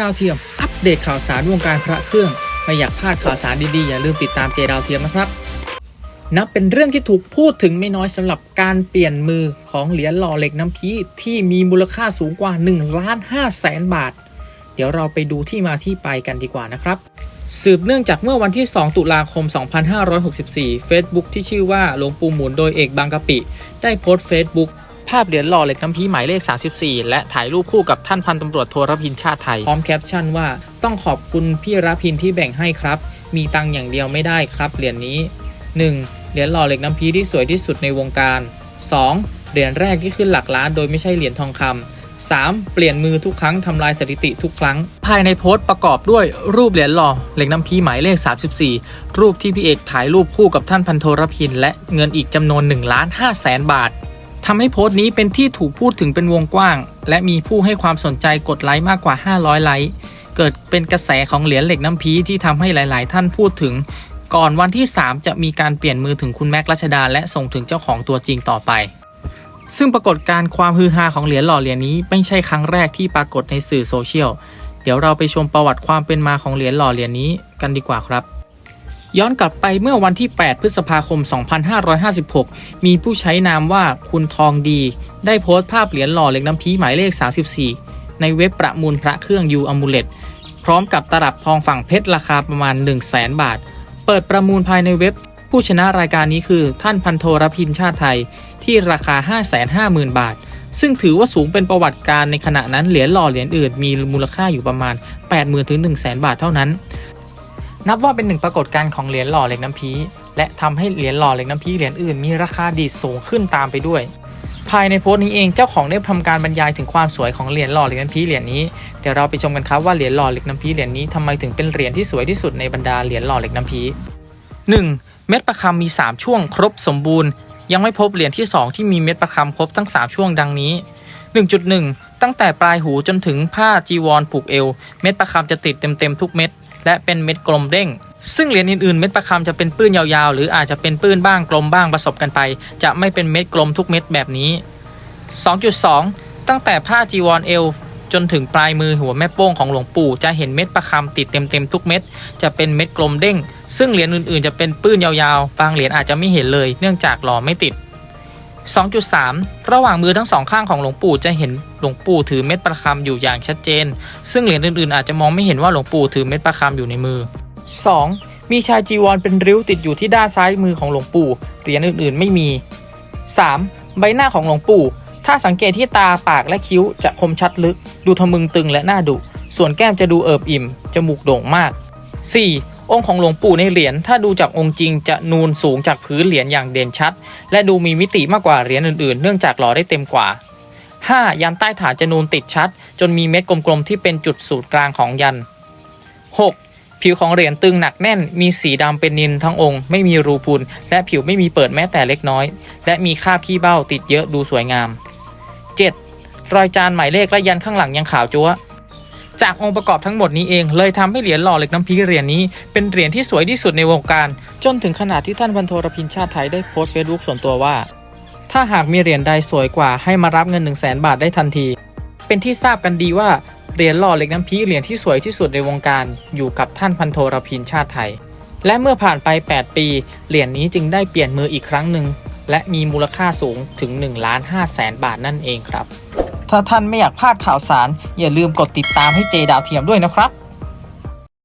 ดาวเทียม อัปเดตข่าวสารวงการพระเครื่อง ไม่อยากพลาดข่าวสารดีๆ อย่าลืมติดตามเจดาวเทียมนะครับนับเป็นเรื่องที่ถูกพูดถึงไม่น้อยสำหรับการเปลี่ยนมือของเหรียญหล่อเหล็กน้ำพีที่มีมูลค่าสูงกว่า1ล้าน5แสนบาท เดี๋ยวเราไปดูที่มาที่ไปกันดีกว่านะครับ สืบเนื่องจากเมื่อวันที่ 2 ตุลาคม 2564 Facebook ที่ชื่อว่าหลวงปู่หมุนโดยเอกบางกะปิ ได้โพสต์ Facebook ภาพเหรียญหล่อเหล็กน้ำพีหมายเลข 34 และถ่ายรูปคู่กับท่านพันตำรวจโทรพินชาติไทย พร้อมแคปชั่นว่า ต้องขอบคุณพี่รพินที่แบ่งให้ครับ มีตังค์อย่างเดียวไม่ได้ครับเหรียญนี้ 1. เหรียญหล่อเหล็กน้ำพีที่สวยที่สุดในวงการ 2. เหรียญแรกที่ขึ้นหลักล้านโดยไม่ใช่เหรียญทองคำ 3. เปลี่ยนมือทุกครั้งทำลายสถิติทุกครั้ง ภายในโพสต์ประกอบด้วยรูปเหรียญหล่อเหล็กน้ำพีหมายเลข 34 รูปที่พี่เอกถ่ายรูปคู่กับท่านพันโทรพิน และเงินอีกจำนวน1ล้าน5แสนบาท ทำให้โพสต์นี้เป็นที่ถูกพูดถึงเป็นวงกว้าง และมีผู้ให้ความสนใจกดไลค์มากกว่า 500 ไลค์เกิดเป็นกระแสของเหรียญเหล็กน้ำพีที่ทำให้หลาย ๆ ท่านพูดถึง ก่อนวันที่ 3 จะมีการเปลี่ยนมือถึงคุณแม็กซ์รัชดา และส่งถึงเจ้าของตัวจริงต่อไป ซึ่งปรากฏการณ์ความฮือฮาของเหรียญหล่อเหรียญนี้ไม่ใช่ครั้งแรกที่ปรากฏในสื่อโซเชียลเดี๋ยวเราไปชมประวัติความเป็นมาของเหรียญหล่อเหรียญนี้กันดีกว่าครับ ย้อนกลับไปเมื่อวันที่ 8 พฤษภาคม 2556 มีผู้ใช้นามว่าคุณทองดี ได้โพสต์ภาพเหรียญหล่อเหล็กน้ำพีหมายเลข 34 ในเว็บประมูลพระเครื่องยูอมูเลตพร้อมกับตลับทองฝั่งเพชรราคาประมาณ 1 0 0 0 0แบาท เปิดประมูลภายในเว็บ ผู้ชนะรายการนี้คือท่านพันโทรพินชาติไทย ที่ราคา 550,000 บาท ซึ่งถือว่าสูงเป็นประวัติการในขณะนั้นเหรียญหล่อเหรียญอื่นมีมูลค่าอยู่ประมาณ 80,000ถึง100,000บาทเท่านั้น นับว่าเป็นหนึ่งปรากฏการณ์ของเหรียญหล่อเหล็กน้ำพีและทำให้เหรียญหล่อเหล็กน้ำพีเหรียญอื่นมีราคาดีดสูงขึ้นตามไปด้วย ภายในโพสต์นี้เองเจ้าของได้ทำการบรรยายถึงความสวยของเหรียญหล่อเหล็กน้ำพีเหรียญนี้เดี๋ยวเราไปชมกันครับว่าเหรียญหล่อเหล็กน้ำพีเหรียญนี้ทำไมถึงเป็นเหรียญที่สวยที่สุดในบรรดาเหรียญหล่อเหล็กน้ำพี 1. เม็ดประคำมี 3 ช่วงครบสมบูรณ์ ยังไม่พบเหรียญที่ 2 ที่มีเม็ดประคำครบทั้ง 3 ช่วงดังนี้ 1.1 ตั้งแต่ปลายหูจนถึงผ้าจีวรผูกเอว เม็ดประคำจะติดเต็มๆทุกเม็ด และเป็นเม็ดกลมเด้ง ซึ่งเหรียญอื่นๆ เม็ดประคำจะเป็นปื้นยาวๆ หรืออาจจะเป็นปื้นบ้างกลมบ้างผสมกันไป จะไม่เป็นเม็ดกลมทุกเม็ดแบบนี้ 2.2 ตั้งแต่ผ้าจีวรเอวจนถึงปลายมือหัวแม่โป้งของหลวงปู่จะเห็นเม็ดประคำติดเต็มๆทุกเม็ด จะเป็นเม็ดกลมเด้ง ซึ่งเหรียญอื่นๆ จะเป็นปื้นยาวๆ บางเหรียญอาจจะไม่เห็นเลย เนื่องจากหล่อไม่ติด 2.3 ระหว่างมือทั้งสองข้างของหลวงปู่จะเห็นหลวงปู่ถือเม็ดประคำอยู่อย่างชัดเจน ซึ่งเหรียญอื่นๆ อาจจะมองไม่เห็นว่าหลวงปู่ถือเม็ดประคำอยู่ในมือ 2. มีชายจีวรเป็นริ้วติดอยู่ที่ด้านซ้ายมือของหลวงปู่ เหรียญอื่นๆ ไม่มี 3. ใบหน้าของหลวงปู่ ถ้าสังเกตที่ตาปากและคิ้วจะคมชัดลึก ดูทะมึงตึงและหน่าดุ ส่วนแก้มจะดูเอิบอิ่ม จมูกโด่งมาก 4. องค์ของหลวงปู่ในเหรียญถ้าดูจากองค์จริงจะนูนสูงจากพื้นเหรียญอย่างเด่นชัด และดูมีมิติมากกว่าเหรียญอื่นๆ เนื่องจากหล่อได้เต็มกว่า 5. ยันใต้ฐานจะนูนติดชัด จนมีเม็ดกลมๆที่เป็นจุดศูนย์กลางของยัน 6. ผิวของเหรียญตึงหนักแน่น มีสีดำเป็นนินทั้งองค์ ไม่มีรูพุนและผิวไม่มีเปิดแม้แต่เล็กน้อย และมีคราบขี้เบ้าติดเยอะดูสวยงาม 7. รอยจานหมายเลขและยันข้างหลังยังขาวจั๊วะ จากองค์ประกอบทั้งหมดนี้เองเลยทำให้เหรียญหล่อเหล็กน้ำพีเหรียญนี้เป็นเหรียญที่สวยที่สุดในวงการ จนถึงขนาดที่ท่านพันโทรพินชาติไทยได้โพสต์เฟซบุ๊กส่วนตัวว่า ถ้าหากมีเหรียญใดสวยกว่าให้มารับเงิน 1 0 0 0 0แบาทได้ทันที เป็นที่ทราบกันดีว่าเหรียญหล่อเหล็กน้ำพีเหรียญที่สวยที่สุดในวงการ อยู่กับท่านพันโทรพินชาติไทย และเมื่อผ่านไป 8 ปี เหรียญนี้จึงได้เปลี่ยนมืออีกครั้งหนึ่งและมีมูลค่าสูงถึง1ล้าน5แสนบาทนั่นเองครับ ถ้าท่านไม่อยากพลาดข่าวสาร อย่าลืมกดติดตามให้เจดาวเทียมด้วยนะครับ